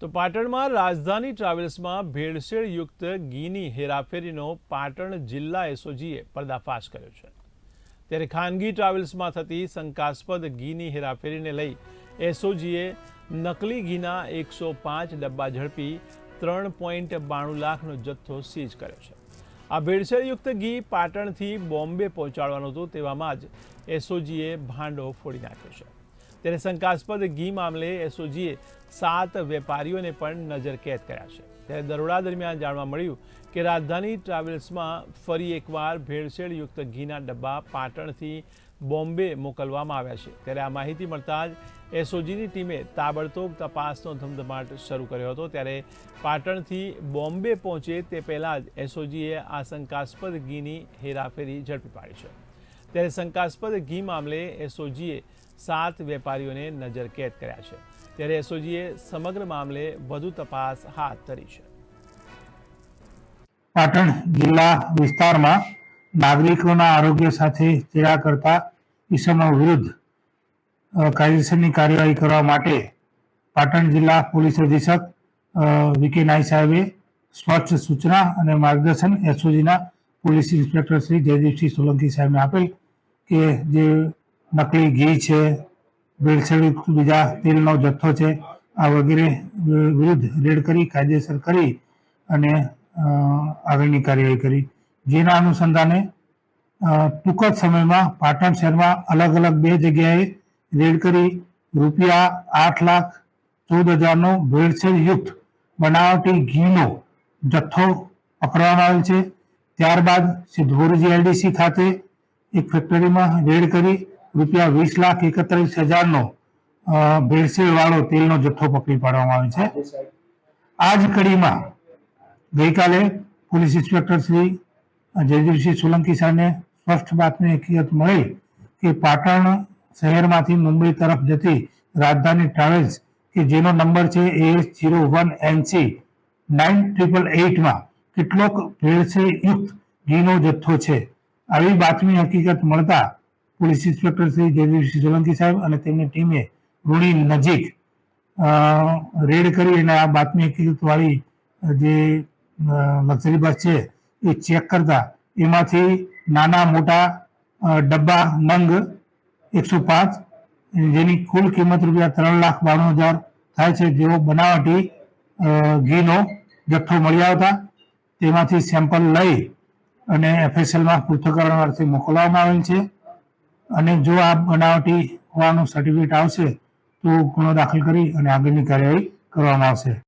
તો પાટણમાં રાજધાની ટ્રાવેલ્સમાં ભેળસેળ યુક્ત ઘીની હેરાફેરીનો પાટણ જિલ્લા એસઓજીએ પર્દાફાશ કર્યો છે. ત્યારે ખાનગી ટ્રાવેલ્સમાં થતી શંકાસ્પદ ઘીની હેરાફેરીને લઈ એસઓજીએ નકલી ઘીના એકસો પાંચ ડબ્બા ઝડપી ત્રણ પોઈન્ટ બાણું લાખનો જથ્થો સીઝ કર્યો છે. આ ભેળસેળયુક્ત ઘી પાટણથી બોમ્બે પહોંચાડવાનું હતું તેવામાં જ એસઓજીએ ભાંડો ફોડી નાખ્યો છે. ત્યારે શંકાસ્પદ ઘી મામલે એસઓજીએ સાત વેપારીઓને પણ નજરકેદ કર્યા છે. ત્યારે દરોડા દરમિયાન જાણવા મળ્યું કે રાજધાની ટ્રાવેલ્સમાં ફરી એકવાર ભેળસેળયુક્ત ઘીના ડબ્બા પાટણથી બોમ્બે મોકલવામાં આવ્યા છે. ત્યારે આ માહિતી મળતા જ એસઓજીની ટીમે તાબડતોબ તપાસનો ધમધમાટ શરૂ કર્યો હતો. ત્યારે પાટણથી બોમ્બે પહોંચે તે પહેલાં જ એસઓજીએ આ શંકાસ્પદ ઘીની હેરાફેરી ઝડપી પાડી છે. ત્યારે શંકાસ્પદ ઘી મામલે એસઓજીએ સાત વેપારીઓને નજરકેદ કર્યા છે. ત્યારે એસઓજીએ સમગ્ર મામલે વધુ તપાસ હાથ ધરી છે. પાટણ જિલ્લા વિસ્તારમાં નાગરિકોના આરોગ્ય સાથે ચેડા કરતા ઈસમો વિરુદ્ધ કાયદેસરની કાર્યવાહી કરવા માટે પાટણ જિલ્લા પોલીસ અધિક્ષક અ, વી નાઈ સાહેબે સ્પષ્ટ સૂચના અને માર્ગદર્શન એસઓજીના પોલીસ ઇન્સ્પેક્ટર શ્રી જયદીપસિંહ સોલંકી સાહેબને આપેલ કે જે નકલી ઘી છે ભેળસેળયુક્ત બીજા તેલનો જથ્થો છે, આ વગેરે વિરુદ્ધ રેડ કરી, કાયદેસર કરી અને આગળની કાર્યવાહી કરી. જેના અનુસંધાને ટૂંક જ સમયમાં પાટણ શહેરમાં અલગ અલગ બે જગ્યાએ રેડ કરી રૂપિયા આઠ લાખ ચૌદ હજારનો ભેળસેળયુક્ત બનાવટી ઘીનો જથ્થો પકડવામાં આવેલ છે. ત્યારબાદ સિદ્ધપુર જીઆઈડીસી ખાતે એક ફેક્ટરીમાં રેડ કરી રૂપિયા વીસ લાખ એકત્રીસ હજારનો ભેળસેળ વાળો તેલનો જથ્થો પકડી પાડવામાં આવે છે. આ જ કડીમાં ગઈકાલે પોલીસ ઇન્સ્પેક્ટર શ્રી જયદીપસિંહ સોલંકી સાહેબને સ્પષ્ટ બાતમી હકીકત મળી કે પાટણ શહેરમાંથી મુંબઈ તરફ જતી રાજધાની ટ્રાવેલ્સ કે જેનો નંબર છે S zero one NC nine triple એઇટમાં કેટલોક ભેળસેળયુક્ત ઘીનો જથ્થો છે. આવી બાતમી હકીકત મળતા પોલીસ ઇન્સ્પેક્ટર શ્રી જયદીપસિંહ સોલંકી સાહેબ અને તેમની ટીમે રૂણી નજીક રેડ કરી અને આ બાતમી હકીકત વાળી જે લક્ઝરી બસ છે એ ચેક કરતા એમાંથી નાના મોટા ડબ્બા નંગ એકસો પાંચ, જેની કુલ કિંમત રૂપિયા ત્રણ લાખ બાણું હજાર થાય છે જેવો બનાવટી ઘીનો જથ્થો મળી આવતા. તેમાંથી સેમ્પલ લઈ અને એફએસએલમાં પૃથ્થકરણ અર્થે મોકલવામાં આવેલ છે. અને જો આ બનાવટી હોવાનું સર્ટિફિકેટ આવશે, તો ગુનો દાખલ કરી અને આગળની કાર્યવાહી કરવામાં આવશે.